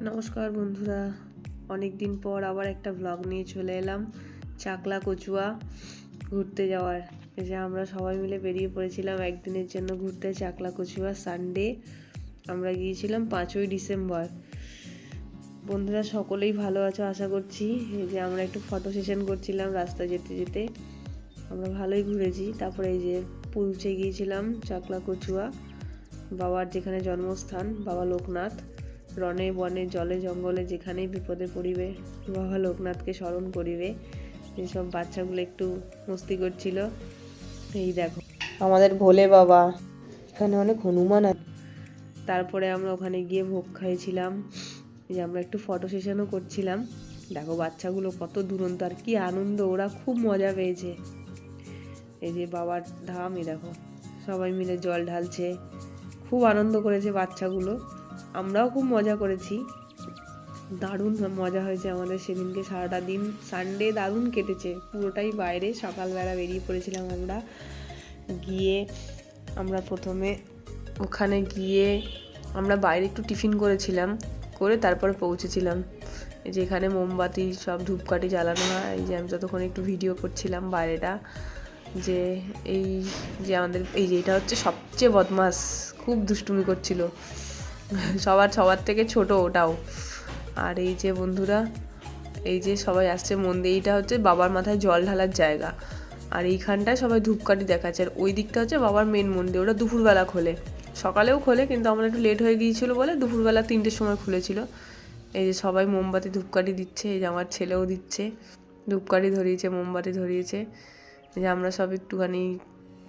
নমস্কার বন্ধুরা। অনেক দিন পর আবার একটা ব্লগ নিয়ে চলে এলাম চাকলা কচুয়া ঘুরতে যাওয়ার। এই যে আমরা সবাই মিলে বেরিয়ে পড়েছিলাম একদিনের জন্য ঘুরতে চাকলা কচুয়া সানডে আমরা গিয়েছিলাম পাঁচই ডিসেম্বর। বন্ধুরা, সকলেই ভালো আছো আশা করছি। এই যে আমরা একটু ফটো সেশন করছিলাম রাস্তা যেতে যেতে। আমরা ভালোই ঘুরেছি। তারপরে এই যে পৌঁছে গিয়েছিলাম চাকলা কচুয়া বাবার যেখানে জন্মস্থান, বাবা লোকনাথ। রনে বনে জলে জঙ্গলে যেখানেই বিপদে পড়িবে বাবা লোকনাথকে স্মরণ করিবে। যেসব বাচ্চাগুলো একটু মস্তি করছিল এই দেখো। আমাদের ভোলে বাবা এখানে অনেক হনুমান আছে। তারপরে আমরা ওখানে গিয়ে ভোগ খাইছিলাম এই যে আমরা একটু ফটো সেশনও করছিলাম। দেখো বাচ্চাগুলো কত দুরন্ত আর কি আনন্দ ওরা খুব মজা পেয়েছে। এই যে বাবার ধাম এই দেখো। সবাই মিলে জল ঢালছে খুব আনন্দ করেছে বাচ্চাগুলো। আমরাও খুব মজা করেছি। দারুণ মজা হয়েছে আমাদের সেদিনকে সারাটা দিন। সানডে দারুণ কেটেছে, পুরোটাই বাইরে। সকালবেলা বেরিয়ে পড়েছিলাম আমরা। গিয়ে আমরা প্রথমে ওখানে গিয়ে আমরা বাইরে একটু টিফিন করেছিলাম, করে তারপরে পৌঁছেছিলাম। এই যে এখানে মোমবাতি, সব ধূপকাঠি জ্বালানো হয়। এই যে আমি ততক্ষণ একটু ভিডিও করছিলাম বাইরেটা, যে এই যে আমাদের, এই যে এটা হচ্ছে সবচেয়ে বদমাস, খুব দুষ্টুমি করছিল। সবার সবার থেকে ছোট ওটাও। আর এই যে বন্ধুরা, এই যে সবাই আসছে মন্দির এইটা হচ্ছে বাবার মাথায় জল ঢালার জায়গা। আর এইখানটায় সবাই ধূপকাঠি দেখাচ্ছে। আর ওই দিকটা হচ্ছে বাবার মেন মন্দির, ওটা দুপুরবেলা খোলে। সকালেও খোলে, কিন্তু আমরা একটু লেট হয়ে গিয়েছিল বলে দুপুরবেলা তিনটের সময় খুলেছিল। এই যে সবাই মোমবাতি ধূপকাঠি দিচ্ছে, এই যে আমার ছেলেও দিচ্ছে। ধূপকাঠি ধরিয়েছে, মোমবাতি ধরিয়েছে। এই যে আমরা সব একটুখানি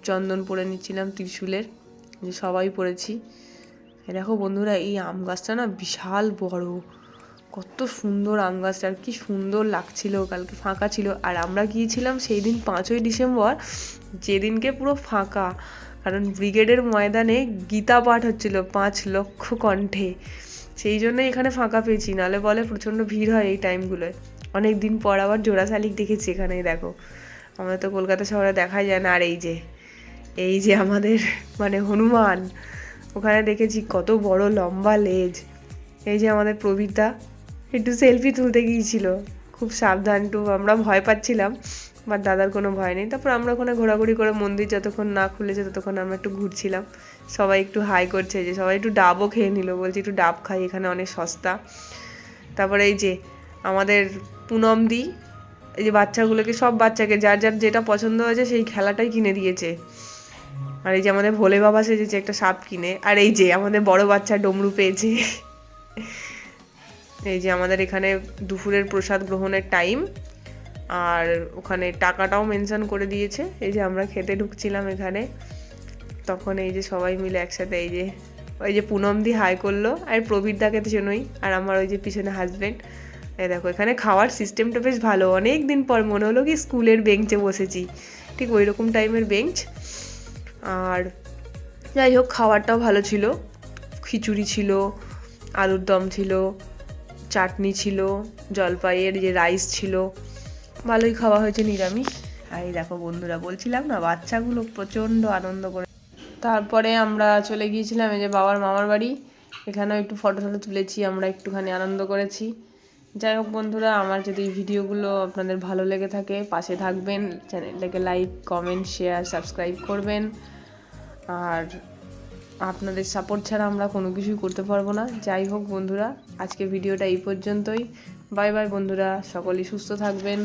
চন্দন পরে নিচ্ছিলাম ত্রিশূলের। যে সবাই পড়েছি দেখো বন্ধুরা, এই আম গাছটা না বিশাল বড়। কত সুন্দর আম গাছটা, আর কি সুন্দর লাগছিল, কালকে ফাঁকা ছিল। আর আমরা গিয়েছিলাম সেই দিন পাঁচই ডিসেম্বর, যেদিনকে পুরো ফাঁকা। কারণ ব্রিগেডের ময়দানে গীতা পাঠ হচ্ছিল পাঁচ লক্ষ কণ্ঠে। সেই জন্য এখানে ফাঁকা পেয়েছি, নালে বলে প্রচণ্ড ভিড় হয় এই টাইমগুলোয়। অনেক দিন পর আবার জোড়া শালিক দেখেছি এখানে দেখো। আমরা তো কলকাতা শহরে দেখাই যায় না। আর এই যে এই যে আমাদের মানে হনুমান। ওখানে দেখেছি কত বড় লম্বা লেজ। এই যে আমাদের প্রবীরদা, একটু সেলফি তুলতে গিয়েছিল। খুব সাবধান একটু, আমরা ভয় পাচ্ছিলাম বাট দাদার কোনো ভয় নেই। তারপর আমরা ওখানে ঘোরাঘুরি করে মন্দির যতক্ষণ না খুলেছে ততক্ষণ আমরা একটু ঘুরছিলাম। সবাই একটু হাই করছে যে, সবাই একটু ডাবও খেয়ে নিল, বলছে একটু ডাব খাই, এখানে অনেক সস্তা। তারপরে এই যে, আমাদের পুনম দি, এই যে বাচ্চাগুলোকে সব বাচ্চাকে, যার যার যেটা পছন্দ হয়েছে সেই খেলাটাই কিনে দিয়েছে। আর এই যে আমাদের ভোলে বাবা সেজেছে একটা সাপ কিনে, আর এই যে আমাদের বড় বাচ্চা ডমরু পেয়েছে। এই যে আমাদের এখানে দুপুরের প্রসাদ গ্রহণের টাইম আর ওখানে টাকাটাও মেনশন করে দিয়েছে। এই যে আমরা খেতে ঢুকছিলাম এখানে। তখন এই যে সবাই মিলে একসাথে এই যে, ওই যে পুনম দি হাই করল, আর প্রবীর দাকে তো চেনই, আর আমার ওই যে পিছনে হাজব্যান্ড এই দেখো, এখানে খাওয়ার সিস্টেমটা বেশ ভালো। অনেক দিন পর মনে হলো কি স্কুলের বেঞ্চে বসেছি। ঠিক ওই রকম টাইমের বেঞ্চ আর যাই হোক, খাবারটাও ভালো ছিল। খিচুড়ি ছিল, আলুর দম ছিল, চাটনি ছিল, জলপাইয়ের যে রাইস ছিল, ভালোই খাওয়া হয়েছে নিরামিষ। আর এই দেখো বন্ধুরা, বলছিলাম না, বাচ্চাগুলো প্রচণ্ড আনন্দ করে তারপরে আমরা চলে গিয়েছিলাম এই যে বাবার মামার বাড়ি। এখানেও একটু ফটো টটো তুলেছি, আমরা একটুখানি আনন্দ করেছি। যাই হোক বন্ধুরা, আমার যদি ভিডিওগুলো আপনাদের ভালো লেগে থাকে, পাশে থাকবেন, চ্যানেলটাকে লাইক কমেন্ট শেয়ার সাবস্ক্রাইব করবেন। আর আপনাদের সাপোর্ট ছাড়া আমরা কোনো কিছুই করতে পারব না। যাই হোক বন্ধুরা আজকে ভিডিওটা এই পর্যন্তই। বাই বাই বন্ধুরা, সকলেই সুস্থ থাকবেন।